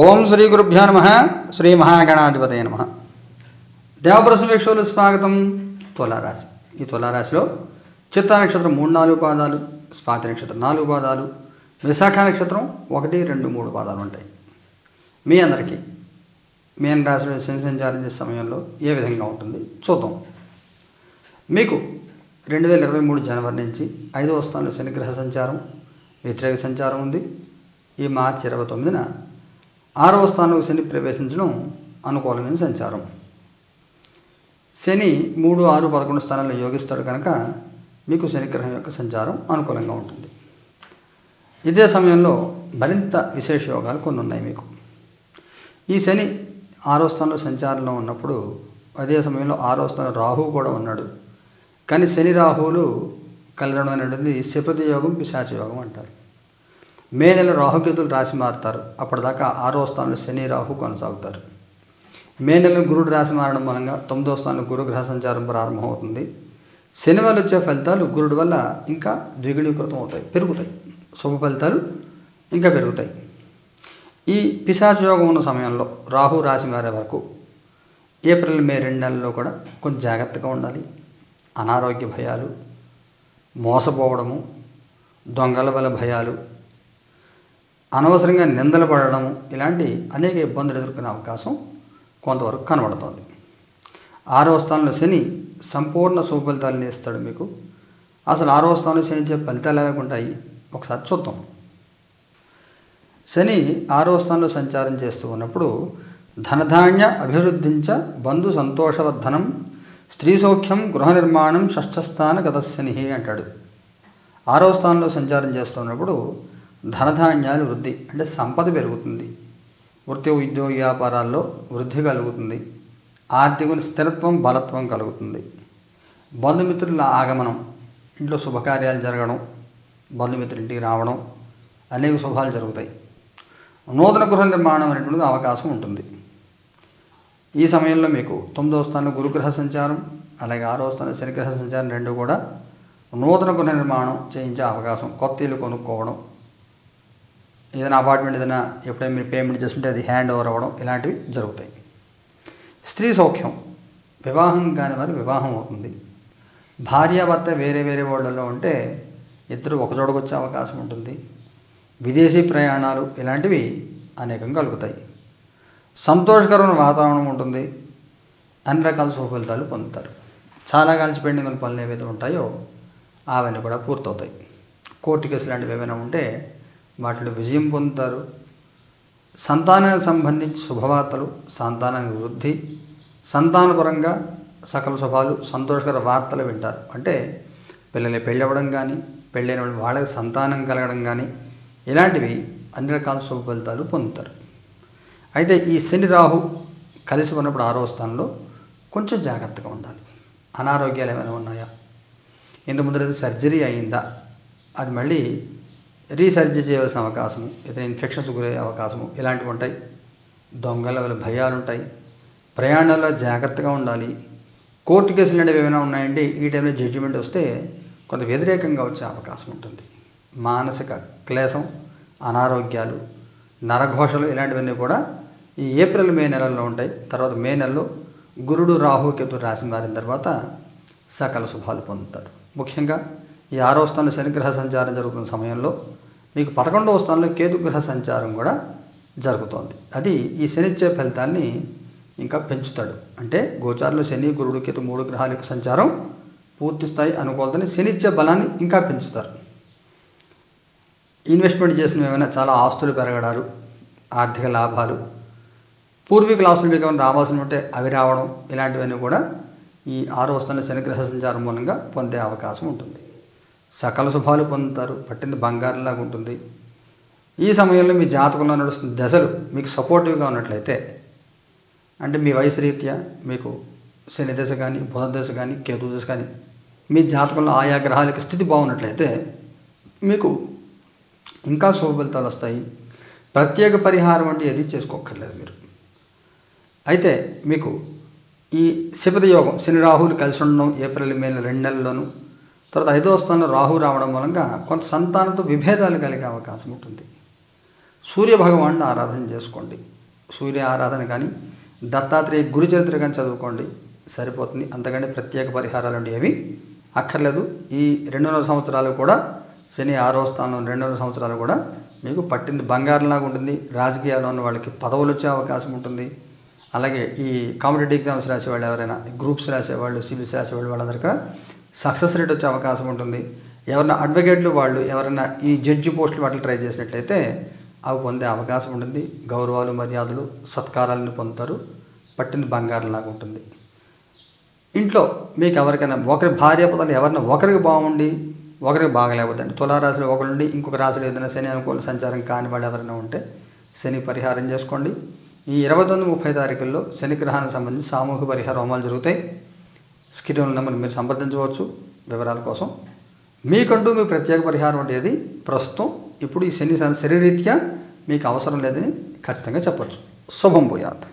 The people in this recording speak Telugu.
ఓం శ్రీ గురుభ్యో నమ. శ్రీ మహాగణాధిపతయ నమ. దేవప్రసం వీక్షకులు స్వాగతం. తులారాశి. ఈ తులారాశిలో చిత్తా నక్షత్రం మూడు నాలుగు పాదాలు స్వాతి నక్షత్రం నాలుగు పాదాలు విశాఖ నక్షత్రం ఒకటి రెండు మూడు పాదాలు ఉంటాయి. మీ అందరికీ మీన రాశిలో శని సంచారం చేసే సమయంలో ఏ విధంగా ఉంటుంది చూద్దాం. మీకు రెండు వేల ఇరవై మూడు జనవరి నుంచి ఐదవ స్థానంలో శనిగ్రహ సంచారం వ్యతిరేక సంచారం ఉంది. ఈ మార్చి ఇరవై తొమ్మిదిన ఆరవ స్థానంలో శని ప్రవేశించడం అనుకూలమైన సంచారం. శని మూడు ఆరు పదకొండు స్థానాల్లో యోగిస్తాడు కనుక మీకు శనిగ్రహం యొక్క సంచారం అనుకూలంగా ఉంటుంది. ఇదే సమయంలో మరింత విశేష యోగాలు కొన్ని ఉన్నాయి మీకు. ఈ శని ఆరో స్థానంలో సంచారంలో ఉన్నప్పుడు అదే సమయంలో ఆరో స్థానంలో రాహు కూడా ఉన్నాడు. కానీ శని రాహువులు కలగడం అనేది శపతి యోగం పిశాచ యోగం అంటారు. మే నెల రాహుకేతులు రాశి మారుతారు. అప్పటిదాకా ఆరో స్థానంలో శని రాహు కొనసాగుతారు. మే నెల గురుడు రాశి మారడం మూలంగా తొమ్మిదో స్థానంలో గురుగ్రహ సంచారం ప్రారంభమవుతుంది. శని వల్ల వచ్చే ఫలితాలు గురుడు వల్ల ఇంకా ద్విగుణీకృతం అవుతాయి పెరుగుతాయి. శుభ ఫలితాలు ఇంకా పెరుగుతాయి. ఈ పిశాచ యోగం ఉన్న సమయంలో రాహు రాశి మారే వరకు ఏప్రిల్ మే రెండు నెలల్లో కూడా కొంచెం జాగ్రత్తగా ఉండాలి. అనారోగ్య భయాలు మోసపోవడము దొంగల వల్ల భయాలు అనవసరంగా నిందలు పడడం ఇలాంటి అనేక ఇబ్బందులు ఎదుర్కొనే అవకాశం కొంతవరకు కనబడుతోంది. ఆరవ స్థానంలో శని సంపూర్ణ శుభ ఇస్తాడు మీకు. అసలు ఆరవ స్థానంలో శని ఇచ్చే ఫలితాలు ఎలా ఉంటాయి? ఒకసారి చూద్దాం. శని ఆరవ స్థానంలో సంచారం చేస్తూ ఉన్నప్పుడు ధనధాన్య అభివృద్ధించ బంధు సంతోషవర్ధనం స్త్రీ సౌఖ్యం గృహ నిర్మాణం షష్ఠస్థాన గతశని అంటాడు. ఆరవ స్థానంలో సంచారం చేస్తున్నప్పుడు ధనధాన్యాలు వృద్ధి అంటే సంపద పెరుగుతుంది. వృత్తి ఉద్యోగ వ్యాపారాల్లో వృద్ధి కలుగుతుంది. ఆర్థిక స్థిరత్వం బలత్వం కలుగుతుంది. బంధుమిత్రుల ఆగమనం ఇంట్లో శుభకార్యాలు జరగడం బంధుమిత్రుల ఇంటికి రావడం అనేక శుభాలు జరుగుతాయి. నూతన గృహ నిర్మాణం అనేటువంటిది అవకాశం ఉంటుంది. ఈ సమయంలో మీకు తొమ్మిదవ స్థానంలో గురుగ్రహ సంచారం అలాగే ఆరో స్థానంలో శనిగ్రహ సంచారం రెండు కూడా నూతన గృహ నిర్మాణం చేయించే అవకాశం కొత్త ఇల్లు కొనుక్కోవడం ఏదైనా అపార్ట్మెంట్ ఏదైనా ఎప్పుడైనా మీరు పేమెంట్ చేస్తుంటే అది హ్యాండ్ ఓవర్ అవ్వడం ఇలాంటివి జరుగుతాయి. స్త్రీ సౌఖ్యం. వివాహం కాని వారి వివాహం అవుతుంది. భార్యాభర్త వేరే వేరే వాళ్ళలో ఉంటే ఇద్దరు ఒకచోటకు వచ్చే అవకాశం ఉంటుంది. విదేశీ ప్రయాణాలు ఇలాంటివి అనేకం కలుగుతాయి. సంతోషకరమైన వాతావరణం ఉంటుంది. అన్ని రకాల శుభ పొందుతారు. చాలా కలిసి పెండింగ్ పనులు ఏవైతే ఉంటాయో అవన్నీ కూడా పూర్తవుతాయి. కోర్టు కేసులు లాంటివి ఏమైనా ఉంటే వాటిలో విజయం పొందుతారు. సంతానానికి సంబంధించి శుభవార్తలు సంతానానికి వృద్ధి సంతానపరంగా సకల శుభాలు సంతోషకర వార్తలు వింటారు. అంటే పిల్లలు పెళ్ళవడం కానీ పెళ్ళైన వాళ్ళకి సంతానం కలగడం కానీ ఇలాంటివి అన్ని రకాల శుభ ఫలితాలు పొందుతారు. అయితే ఈ శని రాహు కలిసి ఉన్నప్పుడు ఆరో స్థానంలో కొంచెం జాగ్రత్తగా ఉండాలి. అనారోగ్యాలు ఏమైనా ఉన్నాయా? ఇంత ముందర సర్జరీ అయిందా? అది మళ్ళీ రీసర్జరీ చేయవలసిన అవకాశము ఏదైనా ఇన్ఫెక్షన్స్ గురయ్యే అవకాశము ఇలాంటివి ఉంటాయి. దొంగల వల్ల భయాలు ఉంటాయి. ప్రయాణాల్లో జాగ్రత్తగా ఉండాలి. కోర్టు కేసులు లాంటివి ఏమైనా ఉన్నాయంటే ఈ టైంలో జడ్జిమెంట్ వస్తే కొంత వ్యతిరేకంగా వచ్చే అవకాశం ఉంటుంది. మానసిక క్లేశం అనారోగ్యాలు నరఘోషలు ఇలాంటివన్నీ కూడా ఈ ఏప్రిల్ మే నెలల్లో ఉంటాయి. తర్వాత మే నెలలో గురుడు రాహు కేతు రాశి మారిన తర్వాత సకల శుభాలు పొందుతారు. ముఖ్యంగా ఈ ఆరో స్థానం శనిగ్రహ సంచారం జరుగుతున్న సమయంలో మీకు పదకొండవ స్థానంలో కేతుగ్రహ సంచారం కూడా జరుగుతోంది. అది ఈ శనిచ్చే ఫలితాన్ని ఇంకా పెంచుతాడు. అంటే గోచారంలో శని గురుడు కేతు మూడు గ్రహాల యొక్క సంచారం పూర్తి స్థాయి అనుకూలతని శనిచ్చే బలాన్ని ఇంకా పెంచుతారు. ఇన్వెస్ట్మెంట్ చేసిన ఏమైనా చాలా ఆస్తులు పెరగడాలు ఆర్థిక లాభాలు పూర్వీకుల ఆస్తులు మీకు ఏమైనా రావాల్సిన ఉంటే అవి రావడం ఇలాంటివన్నీ కూడా ఈ ఆరో స్థానంలో శనిగ్రహ సంచారం మూలంగా పొందే అవకాశం ఉంటుంది. సకల శుభాలు పొందుతారు. పట్టింది బంగారంలాగా ఉంటుంది. ఈ సమయంలో మీ జాతకంలో నడుస్తున్న దశలు మీకు సపోర్టివ్గా ఉన్నట్లయితే అంటే మీ వయసు రీత్యా మీకు శని దశ కానీ బుధ దశ కానీ కేతు దశ కానీ మీ జాతకంలో ఆయా గ్రహాలకు స్థితి బాగున్నట్లయితే మీకు ఇంకా శుభ ఫలితాలు వస్తాయి. ప్రత్యేక పరిహారం అంటే ఏది చేసుకోక్కర్లేదు మీరు. అయితే మీకు ఈ శిపద యోగం శని రాహులు కలిసి ఉండడం ఏప్రిల్ మే రెండు నెలల్లోనూ తర్వాత ఐదవ స్థానంలో రాహు రావడం మూలంగా కొంత సంతానంతో విభేదాలు కలిగే అవకాశం ఉంటుంది. సూర్య భగవాన్ని ఆరాధన చేసుకోండి. సూర్య ఆరాధన కానీ దత్తాత్రేయ గురు చరిత్ర కానీ చదువుకోండి. సరిపోతుంది. అంతకంటే ప్రత్యేక పరిహారాలు అంటే ఏవి? అక్కర్లేదు. ఈ రెండున్నర సంవత్సరాలు కూడా శని ఆరో స్థానం రెండున్నర సంవత్సరాలు కూడా మీకు పట్టింది బంగారంలాగా ఉంటుంది. రాజకీయాల్లో ఉన్న వాళ్ళకి పదవులు వచ్చే అవకాశం ఉంటుంది. అలాగే ఈ కాంపిటేటివ్ ఎగ్జామ్స్ రాసేవాళ్ళు ఎవరైనా గ్రూప్స్ రాసేవాళ్ళు సివిల్స్ రాసేవాళ్ళు వాళ్ళందరికీ సక్సెస్ రేట్ వచ్చే అవకాశం ఉంటుంది. ఎవరైనా అడ్వకేట్లు వాళ్ళు ఎవరైనా ఈ జడ్జి పోస్టులు వాటిని ట్రై చేసినట్లయితే అవి పొందే అవకాశం ఉంటుంది. గౌరవాలు మర్యాదలు సత్కారాలను పొందుతారు. పట్టిన బంగారంలాగా ఉంటుంది. ఇంట్లో మీకు ఎవరికైనా ఒకరి భార్య పదాలు ఎవరైనా ఒకరికి బాగుండి ఒకరికి బాగలేకపోతుంది తులారాశిలో ఒకరు ఉండి ఇంకొక రాశిలో ఏదైనా శని అనుకూల సంచారం కాని వాళ్ళు ఎవరైనా ఉంటే శని పరిహారం చేసుకోండి. ఈ ఇరవై తొమ్మిది ముప్పై తారీఖుల్లో శని గ్రహానికి సంబంధించి సామూహిక పరిహార హోమాలు జరుగుతాయి. స్క్రీన్ నెంబర్ మీరు సంప్రదించవచ్చు వివరాల కోసం. మీకంటూ మీ ప్రత్యేక పరిహారం అనేది ప్రస్తుతం ఇప్పుడు ఈ శని శరీరీత్యా మీకు అవసరం లేదని ఖచ్చితంగా చెప్పచ్చు. శుభం పోయాత్